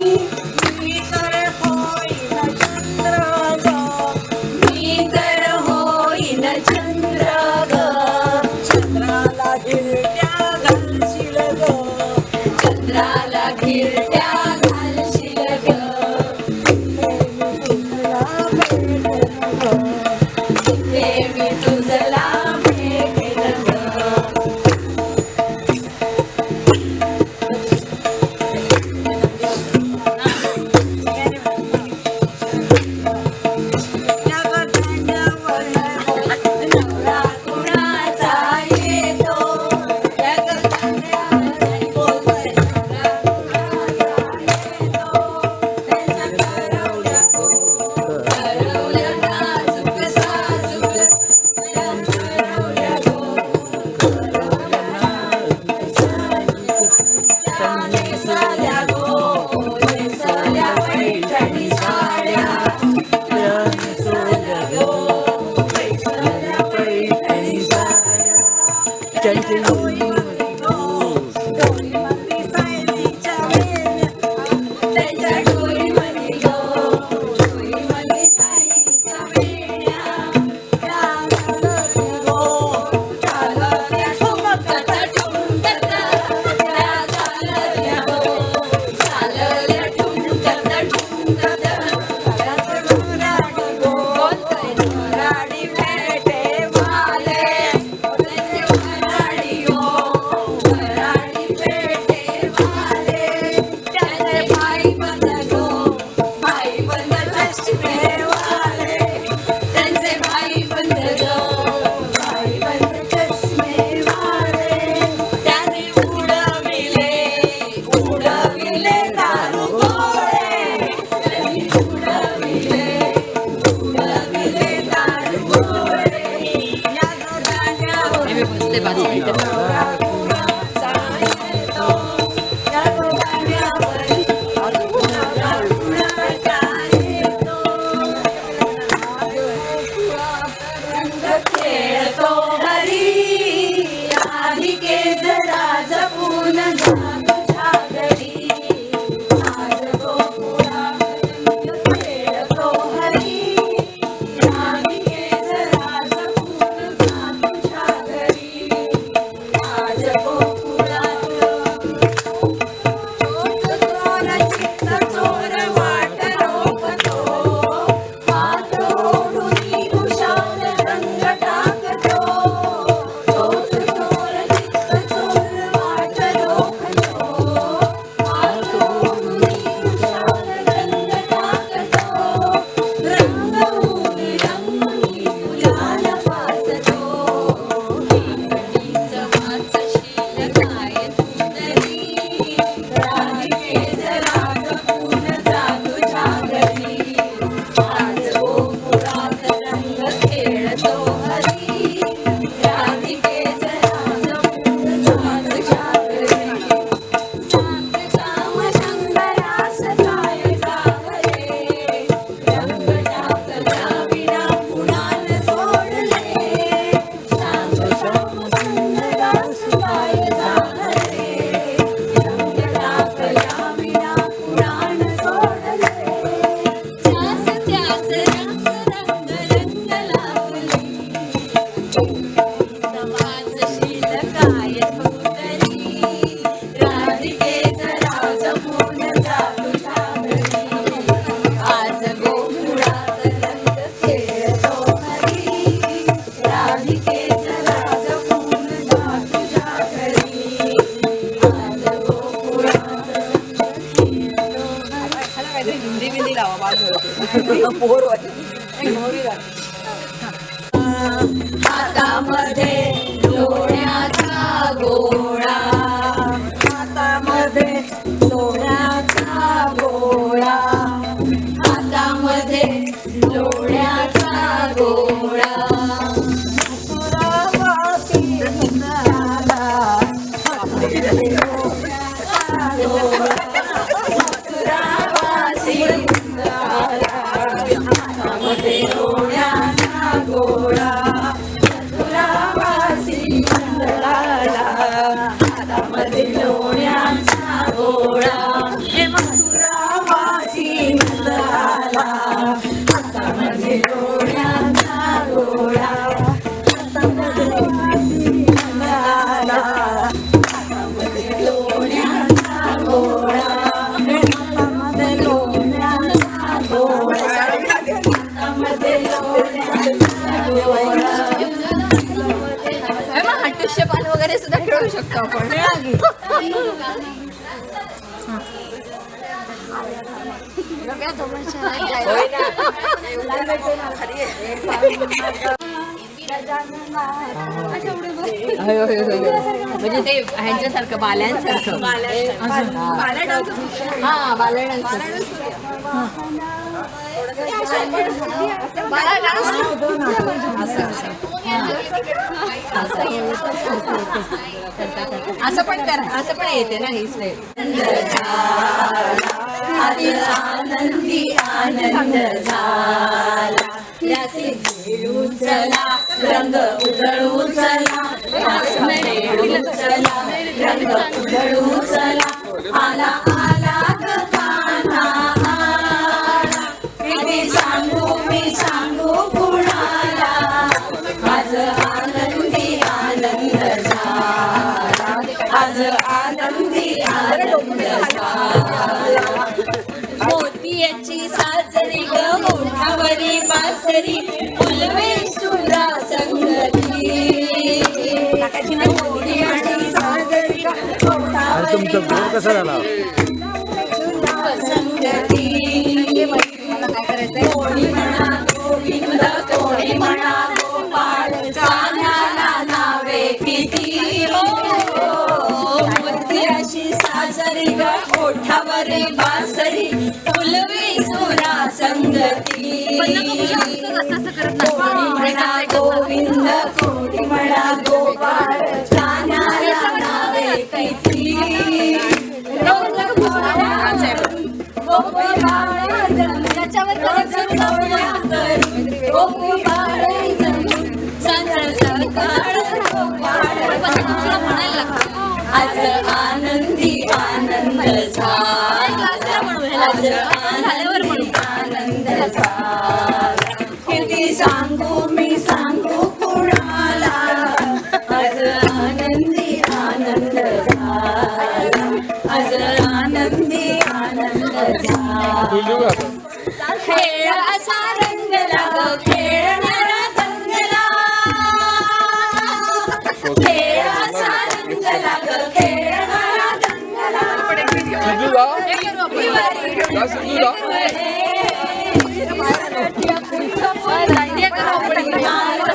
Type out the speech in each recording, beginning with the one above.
मी Mata, mata, म्हणजे ते ह्यांच्यासारखं बाल्यांसारखं हा बाल्या डान्स असं पण कर असं पण येते ना ही स्टेप आधी आनंदी आनंद झाला. रात्री खेळू चला रंग उधळू चला चला रंग उधळू चला आला आला सांगू मी सांगू कुणाला? आज आनंदी आनंद झाला. आज आनंदी आनंद झाला. मोतियाची साजरी ग मोठावरी बासरी फुलवे सुरा संगती. तुमचा गोड कसा झाला? संगती. कोणी म्हणा गोविंद कोणी म्हणा गोपाळ कान्हाला नावे किती मोतियाची साजरी ग बासरी गोविंद कोणी म्हणा गोपाळ कान्हाला नावे किती आज सांगू मी सांगू कुणाला? आज आनंदी आनंद झाला. आज आनंदी आनंद झाला. खेळ असा रंगला ग खेळणारा दंगला खेळ असा रंगला ग खेळणारा दंगला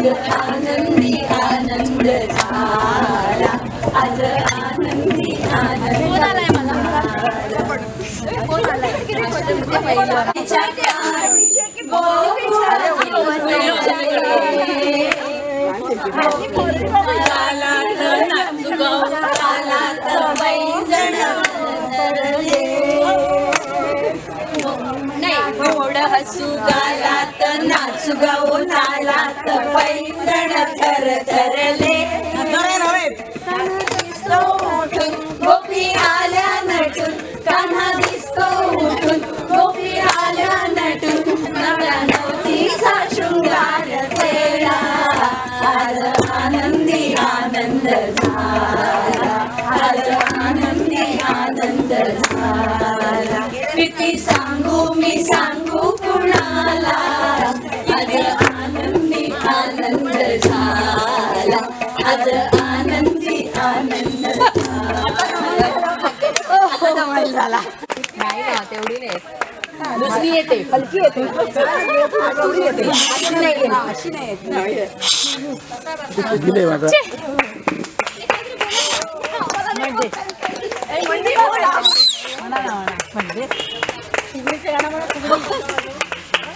आज आनंदी आनंद झाला. आज आनंदी. नाही. गोड हसू गालात नाचू गाऊ नालात पैजण थर थरले. दिसतो उठून गोपी आल्या नटून. कान्हा दिसतो उठून गोपी आल्या नटून. नव्या नवतीचा शृंगार केला आज आनंदी आनंद झाला. आज आनंदी आनंद झाला. किती सांगू मी सांगू कुणाला? आज झाला नाही ना तेवढी नाही. दुसरी येते हलकी येते. अशी नाही येत. अशी नाही येत. नाही दिले माझा म्हणजे? म्हणा ना, म्हणा.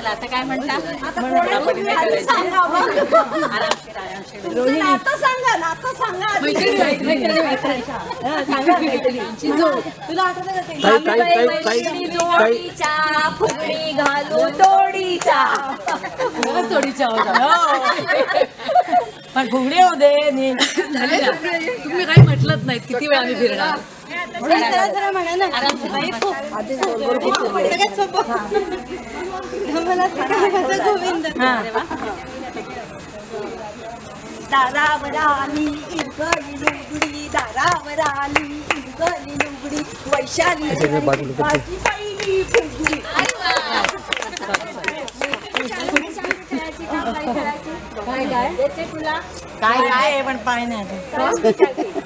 चला आता काय म्हणता? आता सांगा ना आता सांगा. तुला आठवतं का ते? काही काही काही काही काही जोडीच्या फुगडी घालू तोडीच्या. पण फुगडी होते. तुम्ही काही म्हटलंच नाही किती वेळ आम्ही फिरणार. दारावराली इंगली लुगडी दारावराली इंगली लुगडी वैशाली माझी काय काय तुला काय काय आहे पण पाय नाही आता.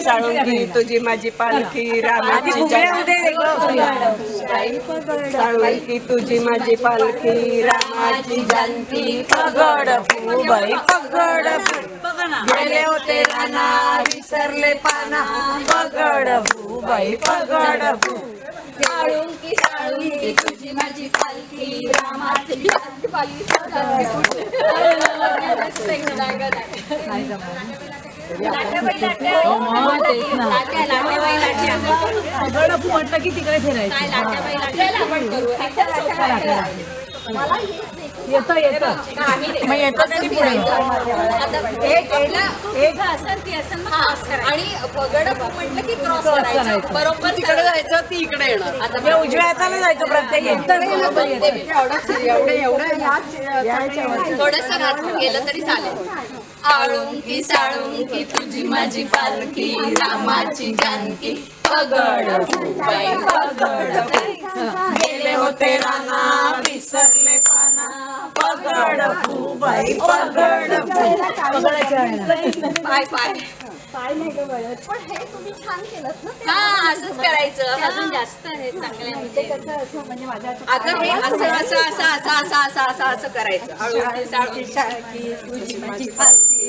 साळुंकी तुझी माझी पालखी रामाची तुझी माझी पालखी रामाची जानकी पगड फुबाई पगड. ना. गेले होते राणा विसरले पाना. पगड फुबाई पगड. फू साळुंकी साळुंकी तुझी माझी पालखी रामाची पालखी म्हटलं की तिकडे फिरायचं येतं येतं. मग येतं तरी पुढे? आणि पगड म्हटलं की क्रॉस करायचं. बरोबर तिकडे जायचं ती इकडे येणार. हे उजव्या हाताने जायचं प्रत्येक थोडस राहून गेलं तरी चालेल. आळुंकी साळुंकी तुझी माझी पालखी रामाची जानकी. पगड पगड गेले होते राना विसरले पगड बाई पगड. पाय पाय. पण हे तुम्ही छान केलं ना हा असंच करायचं. अजून जास्त आहे चांगल्या अगं हे असं असं असं असं असं असं असं असं करायचं.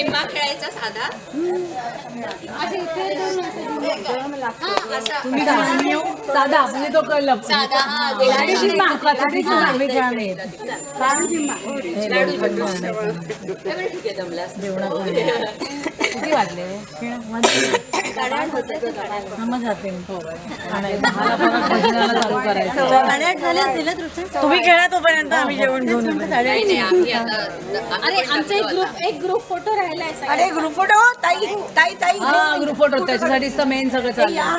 लिंबा खेळायचा साधा. साधा म्हणजे तो कळला. साधा लाडू लिंबा लाडू लिंबा ठीक आहे जमल्यास किती वाजले मग जाते मी. आणि दहाला परत भजनाला चालू करायचं. तुम्ही खेळा तोपर्यंत आम्ही जेवण घेऊन येतो. नाही नाही आम्ही आता अरे आमचा एक ग्रुप एक ग्रुप फोटो राहिलाय अरे ग्रुप फोटो ताई ताई ताई हा ग्रुप फोटो त्याच्यासाठीच तर मेन सगळं चाललं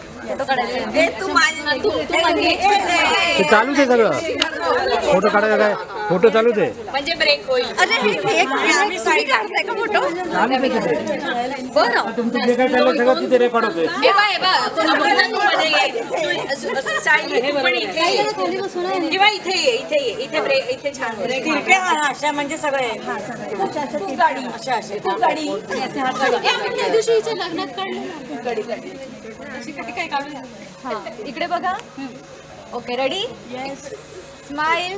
ते आहे सगळं. फोटो काढायचा काय? फोटो चालूच आहे म्हणजे ब्रेक होईल. अरे हे हे आम्ही साडी काढताय का फोटो? बरं. तुमचं जे काय चाललं सगळं तिथे रेकॉर्ड होतोय. हे बा हे बा मध्ये ये. असं- असं साडी हे पण इथे ये. किंवा इथे ये इथे ये इथे ब्रेक इथे छान होईल. तिरके हात अशा म्हणजे सगळे. हा, सगळे. तू गाडी. अशा अशा. तू गाडी. हे आपण त्या दिवशी हिच्या लग्नात काढलं गाडी गाडी. अशी कधी काय काढूया इकडे बघा. ओके रेडी स्माइल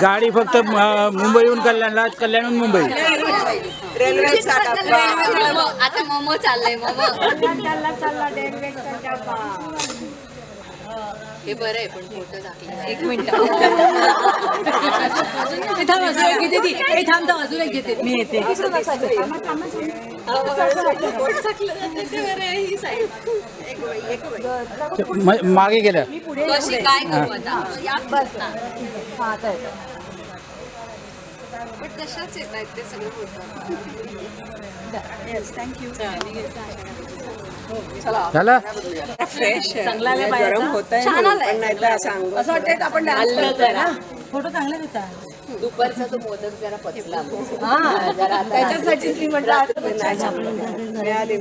गाडी फक्त मुंबईहून कल्याणला कल्याणहून मुंबई. रेल्वे आता. मोमो चाललंय मोमो. हे बरं आहे पण फोटो दाखले एक मिनिट. थांब अजून एक घेते ती. ए, थांब थांब अजून एक घेते. मी येते. म- मागे गेल्या कशी काय करू आता? बस ना हा. पण तशाच येत आहेत ते सगळे झालं? फ्रेश गरम होत आहे पण नाही तर सांगू असं वाटतं आपण डान्स ना? फोटो चांगले देतात दुपारचा तो मोदक जरा पचला. हा त्याच्यासाठीच मी. म्हटलं मिळाली.